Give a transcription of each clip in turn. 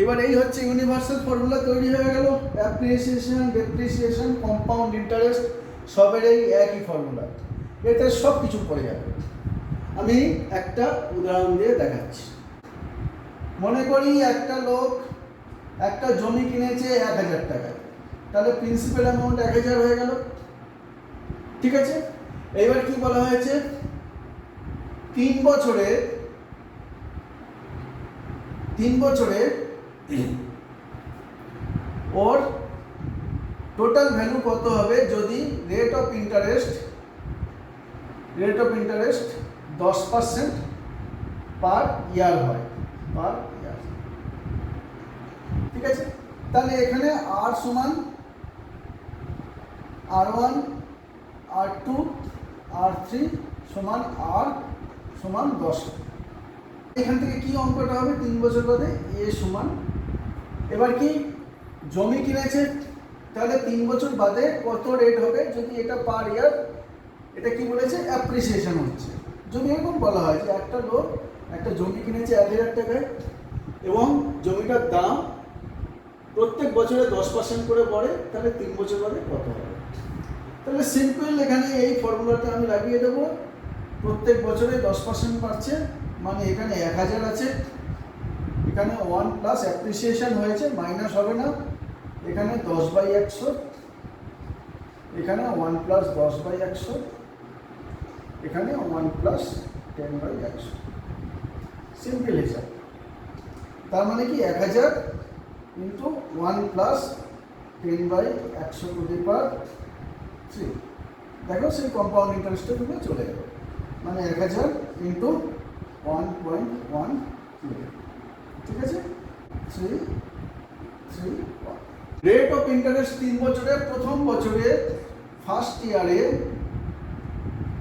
এবার এই হচ্ছে ইউনিভার্সাল ফর্মুলা তৈরি হয়ে গেল। অ্যাপ্রিসিয়েশন ডেপ্রিসিয়েশন কম্পাউন্ড ইন্টারেস্ট সবের এই একই ফর্মুলা এতে সব কিছু পড়ে যাবে। আমি একটা উদাহরণ দিয়ে দেখাচ্ছি। মনে করি একটা লোক একটা জমি কিনেছে এক হাজার টাকায়। তাহলে প্রিন্সিপাল অ্যামাউন্ট এক হাজার হয়ে গেল। ঠিক আছে? এইবার কি বলা হয়েছে? তিন বছরে তিন বছরে ওর টোটাল ভ্যালু কত হবে যদি rate of interest rate of interest দশ পার্সেন্ট পার ইয়ার হয়। পার ইয়ার ঠিক আছে? তাহলে এখানে আর সমান R one R two R three সমান আর সমান দশ। এখান থেকে কি অঙ্কটা হবে? তিন বছর বাদে এ সমান এবার কি জমি কিনেছে? তাহলে তিন বছর বাদে কত রেট হবে? যদি এটা পার ইয়ার এটা কি বলেছে? অ্যাপ্রিসিয়েশন হচ্ছে। যদি এরকম বলা হয় যে একটা লোক একটা জমি কিনেছে এক হাজার টাকায় এবং জমিটার দাম প্রত্যেক বছরে দশ পার্সেন্ট করে পড়ে, তাহলে তিন বছর বাদে কত হবে? তাহলে সিম্পল এখানে এই ফর্মুলাটা আমি লাগিয়ে দেবো। প্রত্যেক বছরে দশ পার্সেন্ট বাড়ছে মানে এখানে এক হাজার আছে। এখানে ওয়ান প্লাস অ্যাপ্রিসিয়েশন হয়েছে মাইনাস হবে না। এখানে দশ বাই একশো। এখানে ওয়ান প্লাস দশ বাই একশো। এখানে ওয়ান প্লাস টেন বাই একশো। সিম্পল হিসাব। তার মানে কি এক হাজার into one plus ten by একশো টু দি পার থ্রি দেখো সেই কম্পাউন্ড ইন্টারেস্টের উপরে চলে যাবে। মানে এক হাজার ইন্টু ওয়ান পয়েন্ট ওয়ান ঠিক আছে? Three three rate of interest তিন বছরে, প্রথম বছরে ফার্স্ট ইয়ারে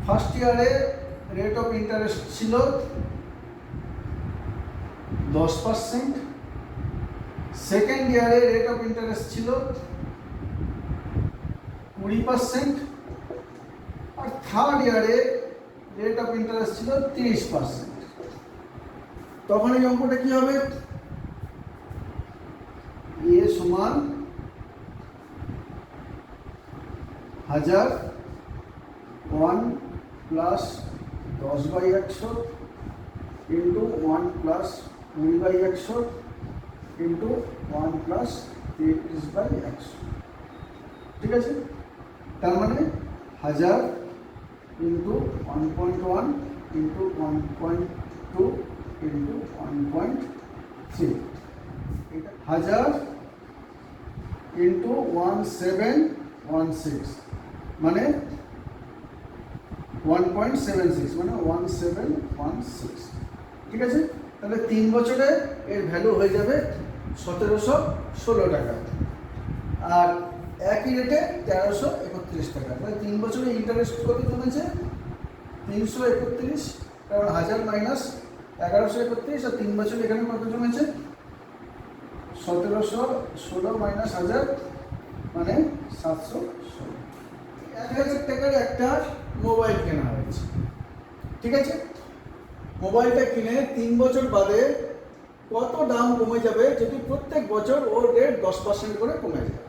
ফার্স্ট ইয়ারে রেট অফ ইন্টারেস্ট ছিল দশ পার্সেন্ট সেকেন্ড ইয়ারে রেট অফ ইন্টারেস্ট ছিল কুড়ি পার্সেন্ট আর থার্ড ইয়ারে রেট অফ ইন্টারেস্ট ছিল তিরিশ পার্সেন্ট তখন এই অঙ্কটা কি হবে? এ সমান হাজার ওয়ান প্লাস দশ বাই একশো ইন্টু ওয়ান প্লাস কুড়ি বাই একশো ইন্টু ওয়ান প্লাস তিরিশ বাই একশো। ঠিক আছে? তার মানে হাজার into one point one into one point two into one point three এটা হাজার into one seven one six মানে ওয়ান পয়েন্ট সেভেন সিক্স মানে ওয়ান সেভেন ওয়ান সিক্স ঠিক আছে? তাহলে তিন বছরে এর ভ্যালু হয়ে যাবে সতেরোশো ষোলো টাকা। আর একই রেটে তেরোশো একত্রিশ টাকা। তাহলে তিন বছরে ইন্টারেস্ট কত কমেছে? তিনশো একত্রিশ, কারণ হাজার মাইনাস এগারোশো একত্রিশ আর তিন বছর এখানে কত জমেছে? সতেরোশো ষোলো মাইনাস হাজার মানে সাতশো ষোলো। এক হাজার টাকার একটা মোবাইল কেনা হয়েছে। ঠিক আছে? মোবাইলটা কিনে তিন বছর বাদে কত দাম কমে যাবে যদি প্রত্যেক বছর ওর রেট দশ পার্সেন্ট করে কমে যায়?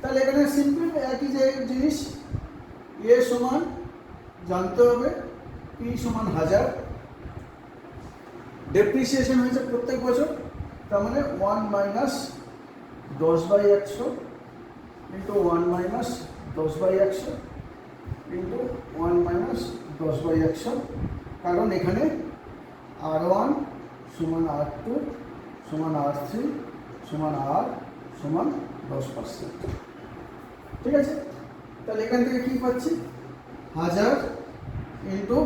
তাহলে এখানে সিম্পল একই যে জিনিস এ সমান জানতে হবে পি সমান হাজার ডেপ্রিসিয়েশন হয়েছে প্রত্যেক বছর, তার মানে ওয়ান মাইনাস দশ বাই একশো ইন্টু ওয়ান মাইনাস দশ বাই একশো ইন্টু ওয়ান মাইনাস দশ বাই একশো। কারণ এখানে আর ওয়ান সমান আর টু সমান আর থ্রি সমান আর সমান দশ পার্সেন্ট ঠিক আছে? তাহলে এখান থেকে কী পাচ্ছি? হাজার into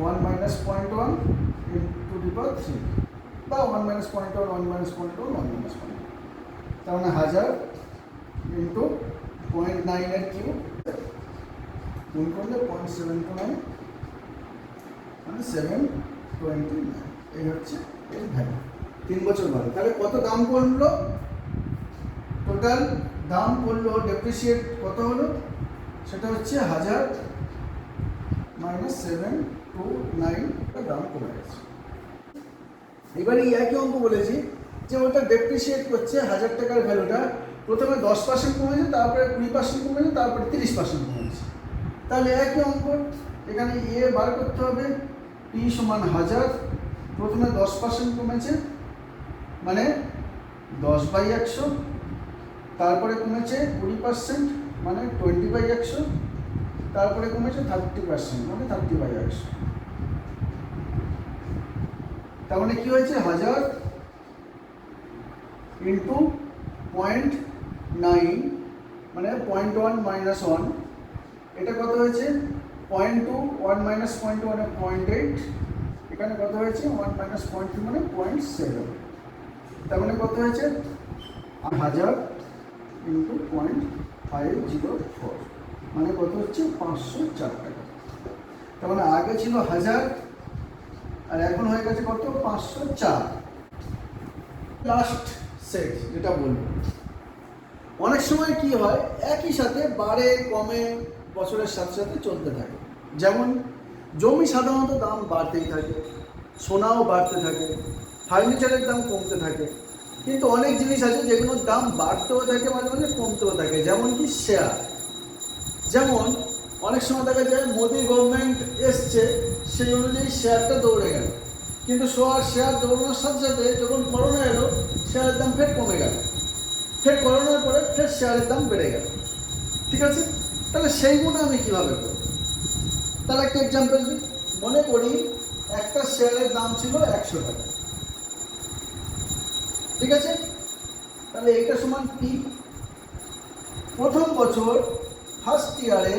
one minus point one into the power three বা one minus point one one minus point one one minus point তার মানে হাজার ইন্টু পয়েন্ট নাইনের কিউ গুণ করলে পয়েন্ট সেভেন টু নাইন মানে সেভেন টোয়েন্টি নাইন এই হচ্ছে এর ভ্যালু তিন বছর বাদে। তাহলে কত দাম পড়ল? টোটাল দাম পড়ল ডেপ্রিসিয়েট কত হলো? সেটা হচ্ছে হাজার মাইনাস সেভেন টু নাইন দাম কমে গেছে। এবারে এই একই অঙ্ক বলেছি যে ওটা ডেপ্রিসিয়েট করছে হাজার টাকার ভ্যালুটা প্রথমে দশ পার্সেন্ট কমেছে তারপরে কুড়ি পার্সেন্ট কমেছে তারপরে তিরিশ পার্সেন্ট কমেছে তাহলে একই অঙ্ক, এখানে এ বার করতে হবে পি সমান হাজার, প্রথমে দশ পার্সেন্ট কমেছে মানে দশ বাই একশো, তারপরে কমেছে কুড়ি পার্সেন্ট মানে টোয়েন্টি বাই একশো তারপরে কমেছে থার্টি পার্সেন্ট মানে থার্টি একশো তার মানে কি হয়েছে? হাজার ইন্টু পয়েন্ট নাইন মানে পয়েন্ট ওয়ান মাইনাস ওয়ান এটা কত হয়েছে? Point two one minus point one point eight এখানে কত হয়েছে? ওয়ান মাইনাস পয়েন্ট টু মানে পয়েন্ট সেভেন তার মানে কত হয়েছে? হাজার into point five zero four মানে কত হচ্ছে? পাঁচশো চার টাকা। তার মানে আগে ছিল হাজার, আর এখন হয়ে গেছে কত? পাঁচশো চার। লাস্ট সেট যেটা বলব। অনেক সময় কি হয়? একই সাথে বারে, কমে, বছরের সাথে সাথে চলতে থাকে। যেমন, জমি সাধারণত দাম বাড়তেই থাকে, সোনাও বাড়তে থাকে, ফার্নিচারের দাম কমতে থাকে। কিন্তু অনেক জিনিস আছে যেগুলোর দাম বাড়তেও থাকে, মাঝে মাঝে কমতেও থাকে। যেমন কি শেয়ার যেমন, অনেক সময় দেখা যায় মোদি গভর্নমেন্ট এসছে সেই অনুযায়ী শেয়ারটা দৌড়ে গেল। কিন্তু শেয়ার শেয়ার দৌড়ানোর সাথে সাথে যখন করোনা এলো শেয়ারের দাম ফের কমে গেল। ফের করোনার পরে ফের শেয়ারের দাম বেড়ে গেল। ঠিক আছে? তাহলে সেইগুলো আমি কীভাবে করব? তাহলে একটা এক্সাম্পল দিই। মনে করি একটা শেয়ারের দাম ছিল একশো টাকা। ঠিক আছে? তাহলে এইটা সমান পি প্রথম বছর ফার্স্ট ইয়ারে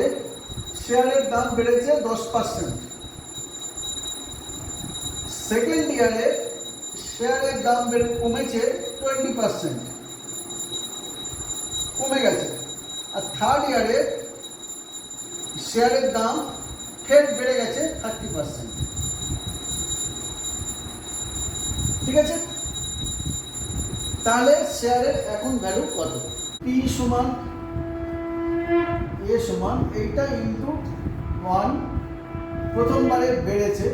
শেয়ারের দাম বেড়েছে দশ পার্সেন্ট সেকেন্ড ইয়ারে শেয়ারের দাম কমেছে টোয়েন্টি পার্সেন্ট কমে গেছে। আর থার্ড ইয়ারে শেয়ারের দাম ফের বেড়ে গেছে থার্টি পার্সেন্ট ঠিক আছে? তাহলে শেয়ারের এখন ভ্যালু কত? পি সমান সমান এইটা ইন্টু ওয়ান প্রথমবারে বেড়েছে।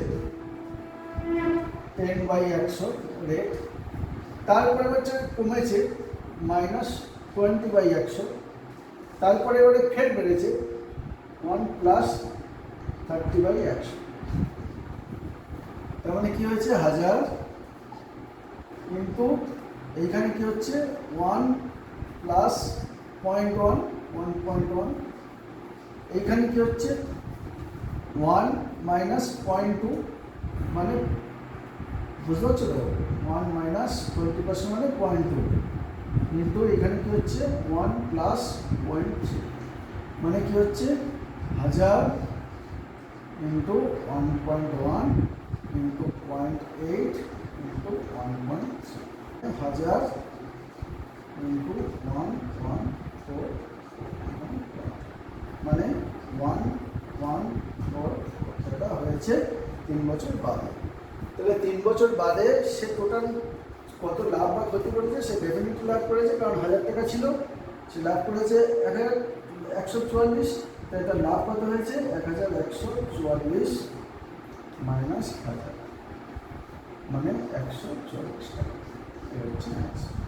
টেন বাই একশো রেট তারপরে হচ্ছে কমেছে মাইনাস টোয়েন্টি বাই একশো। তারপরে এবারে ফের বেড়েছে ওয়ান প্লাস থার্টি বাই একশো। তার মানে কী হয়েছে? হাজার কিন্তু এইখানে কি হচ্ছে? One plus point one one point one এইখানে কি হচ্ছে? ওয়ান মাইনাস পয়েন্ট টু মানে বুঝতে পারছ তো? ওয়ান মাইনাস টোয়েন্টি পার্সেন্ট মানে পয়েন্ট টু কিন্তু এখানে কি হচ্ছে? ওয়ান প্লাস পয়েন্ট থ্রি মানে কি হচ্ছে? হাজার into one point one into point eight into one point three হাজার ইন্টু ওয়ান ওয়ান ফোর মানে ওয়ান ওয়ান ফোর সেটা হয়েছে তিন বছর বাদে। তাহলে তিন বছর বাদে সে টোটাল কত লাভ বা ক্ষতি করেছে, সে ডেফিনেটলি লাভ করেছে, কারণ হাজার টাকা ছিল। সে লাভ করেছে এক হাজার একশো চুয়াল্লিশ, তাই তার লাভ কত হয়েছে? এক হাজার একশো চুয়াল্লিশ মাইনাস হাজার। মানে একশো চল্লিশ টাকা। হচ্ছে।